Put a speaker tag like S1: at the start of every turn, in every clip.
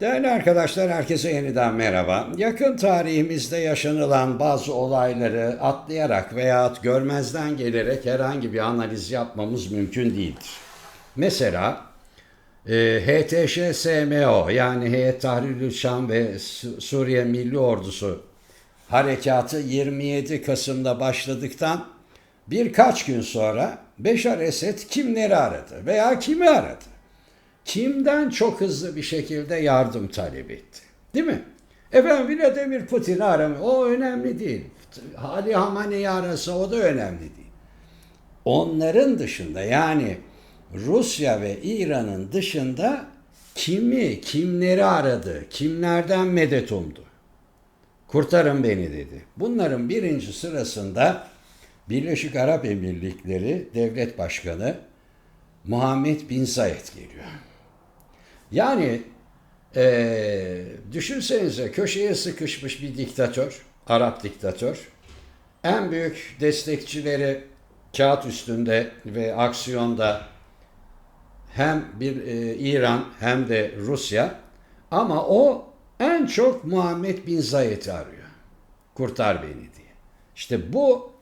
S1: Değerli arkadaşlar, herkese yeniden merhaba. Yakın tarihimizde yaşanılan bazı olayları atlayarak veya görmezden gelerek herhangi bir analiz yapmamız mümkün değildir. Mesela e, HTŞ-SMO yani Heyet Tahrirül Şam ve Su- Suriye Milli Ordusu harekatı 27 Kasım'da başladıktan birkaç gün sonra Beşar Esed kimleri aradı veya kimi aradı? Kimden çok hızlı bir şekilde yardım talep etti. Değil mi? Efendim Vladimir Putin'i aramıyor. O önemli değil. Ali Hamane'yi arasa o da önemli değil. Onların dışında yani Rusya ve İran'ın dışında kimi, kimleri aradı, kimlerden medet umdu? Kurtarın beni dedi. Bunların birinci sırasında Birleşik Arap Emirlikleri Devlet Başkanı Muhammed Bin Zayed geliyor. Yani eee düşünsenize köşeye sıkışmış bir diktatör, Arap diktatör. En büyük destekçileri kağıt üstünde ve aksiyonda hem bir e, İran hem de Rusya ama o en çok Muhammed Bin Zayed'i arıyor. Kurtar beni diye. İşte bu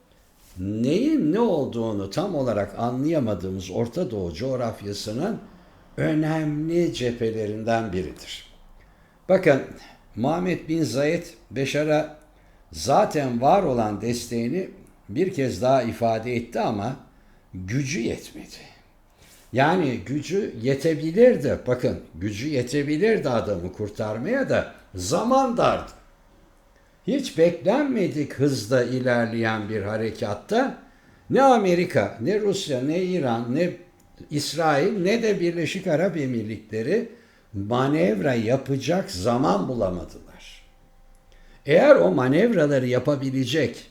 S1: neyin ne olduğunu tam olarak anlayamadığımız Orta Doğu coğrafyasının önemli cephelerinden biridir. Bakın Muhammed Bin Zayed Beşar'a zaten var olan desteğini bir kez daha ifade etti ama gücü yetmedi. Yani gücü yetebilirdi. Bakın gücü yetebilirdi adamı kurtarmaya da zaman dardı. Hiç beklenmedik hızda ilerleyen bir harekatta ne Amerika, ne Rusya, ne İran, ne İsrail ne de Birleşik Arap Emirlikleri manevra yapacak zaman bulamadılar. Eğer o manevraları yapabilecek,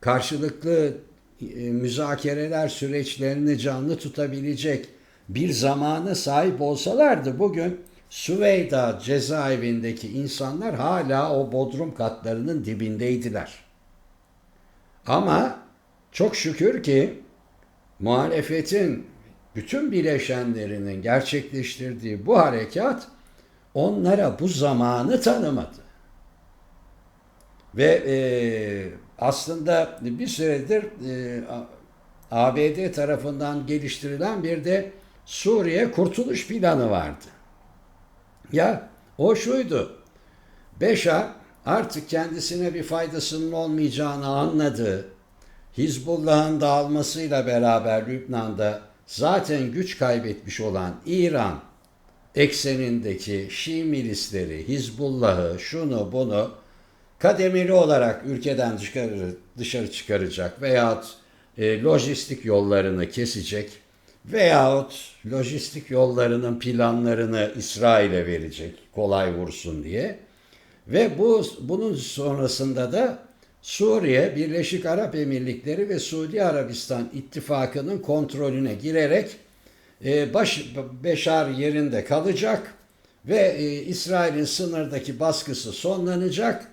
S1: karşılıklı e, müzakereler süreçlerini canlı tutabilecek bir zamana sahip olsalardı bugün Süveyda cezaevindeki insanlar hala o bodrum katlarının dibindeydiler. Ama çok şükür ki muhalefetin bütün bileşenlerinin gerçekleştirdiği bu harekat onlara bu zamanı tanımadı. Ve e, aslında bir süredir e, ABD tarafından geliştirilen bir de Suriye kurtuluş planı vardı. Ya o şuydu. Beşar artık kendisine bir faydasının olmayacağını anladı. Hizbullah'ın dağılmasıyla beraber Lübnan'da zaten güç kaybetmiş olan İran eksenindeki Şii milisleri, Hizbullah'ı, şunu bunu kademeli olarak ülkeden dışarı, dışarı çıkaracak veyahut e, lojistik yollarını kesecek veyahut lojistik yollarının planlarını İsrail'e verecek kolay vursun diye. Ve bu bunun sonrasında da Suriye, Birleşik Arap Emirlikleri ve Suudi Arabistan ittifakının kontrolüne girerek e, baş, Beşar yerinde kalacak ve e, İsrail'in sınırdaki baskısı sonlanacak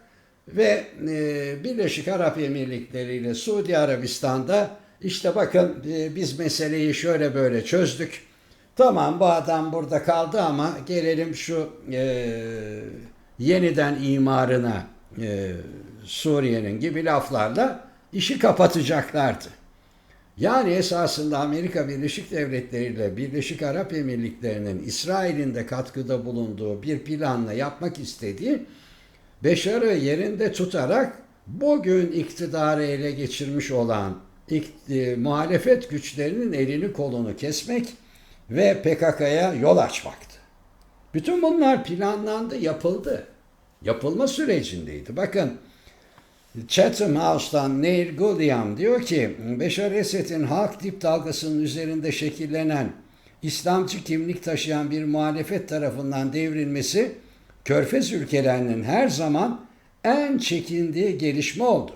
S1: ve e, Birleşik Arap Emirlikleri ile Suudi Arabistan'da işte bakın biz meseleyi şöyle böyle çözdük. Tamam bu adam burada kaldı ama gelelim şu e, yeniden imarına e, Suriye'nin gibi laflarla işi kapatacaklardı. Yani esasında Amerika Birleşik Devletleri ile Birleşik Arap Emirlikleri'nin İsrail'in de katkıda bulunduğu bir planla yapmak istediği Beşar'ı yerinde tutarak bugün iktidarı ele geçirmiş olan muhalefet güçlerinin elini kolunu kesmek ve PKK'ya yol açmaktı. Bütün bunlar planlandı, yapıldı. Yapılma sürecindeydi. Bakın Chatham House'tan Neil Gulliam diyor ki Beşar Esed'in halk dip dalgasının üzerinde şekillenen İslamcı kimlik taşıyan bir muhalefet tarafından devrilmesi Körfez ülkelerinin her zaman en çekindiği gelişme oldu.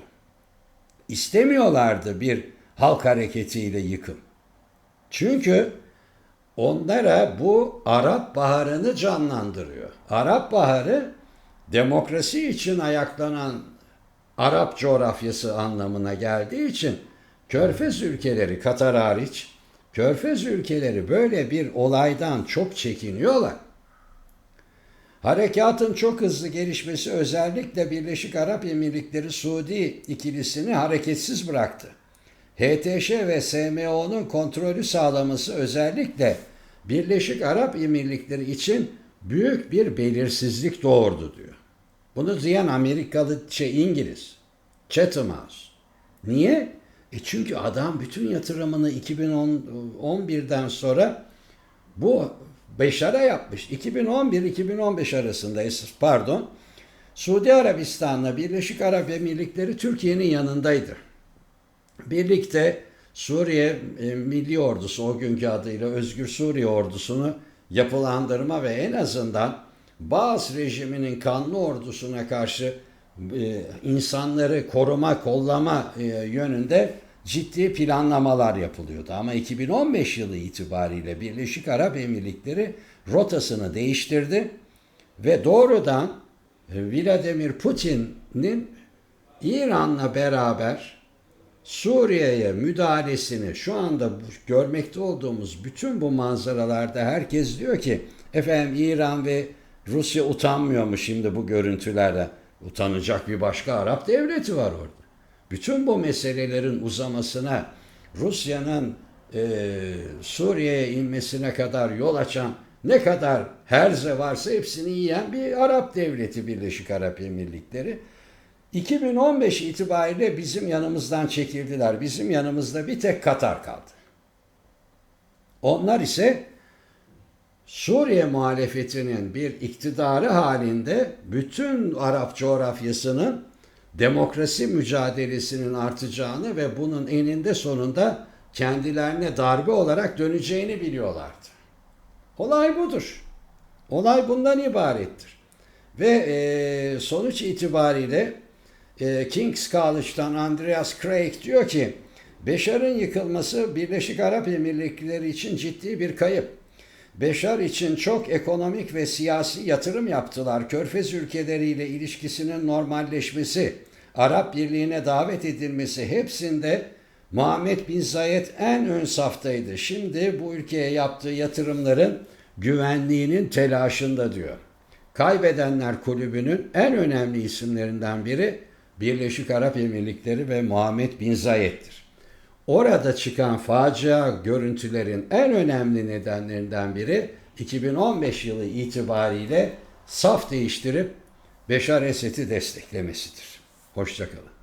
S1: İstemiyorlardı bir halk hareketiyle yıkım. Çünkü onlara bu Arap Baharı'nı canlandırıyor. Arap Baharı demokrasi için ayaklanan Arap coğrafyası anlamına geldiği için Körfez ülkeleri Katar hariç Körfez ülkeleri böyle bir olaydan çok çekiniyorlar. Harekatın çok hızlı gelişmesi özellikle Birleşik Arap Emirlikleri Suudi ikilisini hareketsiz bıraktı. HTŞ ve SMO'nun kontrolü sağlaması özellikle Birleşik Arap Emirlikleri için büyük bir belirsizlik doğurdu diyor. Bunu diyen Amerikalı şey İngiliz. Chatham House. Niye? E çünkü adam bütün yatırımını 2011'den sonra bu Beşar'a yapmış. 2011-2015 arasında pardon Suudi Arabistan'la Birleşik Arap Emirlikleri Türkiye'nin yanındaydı. Birlikte Suriye e, Milli Ordusu o günkü adıyla Özgür Suriye Ordusunu yapılandırma ve en azından Baas rejiminin kanlı ordusuna karşı e, insanları koruma, kollama e, yönünde ciddi planlamalar yapılıyordu. Ama 2015 yılı itibariyle Birleşik Arap Emirlikleri rotasını değiştirdi ve doğrudan e, Vladimir Putin'in İran'la beraber Suriye'ye müdahalesini şu anda görmekte olduğumuz bütün bu manzaralarda herkes diyor ki efendim İran ve Rusya utanmıyor mu şimdi bu görüntülerde? Utanacak bir başka Arap devleti var orada. Bütün bu meselelerin uzamasına Rusya'nın e, Suriye'ye inmesine kadar yol açan ne kadar herze varsa hepsini yiyen bir Arap devleti Birleşik Arap Emirlikleri. 2015 itibariyle bizim yanımızdan çekildiler. Bizim yanımızda bir tek Katar kaldı. Onlar ise Suriye muhalefetinin bir iktidarı halinde bütün Arap coğrafyasının demokrasi mücadelesinin artacağını ve bunun eninde sonunda kendilerine darbe olarak döneceğini biliyorlardı. Olay budur. Olay bundan ibarettir. Ve e, sonuç itibariyle e, King's College'dan Andreas Craig diyor ki Beşar'ın yıkılması Birleşik Arap Emirlikleri için ciddi bir kayıp. Beşar için çok ekonomik ve siyasi yatırım yaptılar. Körfez ülkeleriyle ilişkisinin normalleşmesi, Arap Birliği'ne davet edilmesi hepsinde Muhammed Bin Zayed en ön saftaydı. Şimdi bu ülkeye yaptığı yatırımların güvenliğinin telaşında diyor. Kaybedenler kulübünün en önemli isimlerinden biri Birleşik Arap Emirlikleri ve Muhammed Bin Zayed'dir. Orada çıkan facia görüntülerin en önemli nedenlerinden biri 2015 yılı itibariyle saf değiştirip Beşar Esed'i desteklemesidir. Hoşçakalın.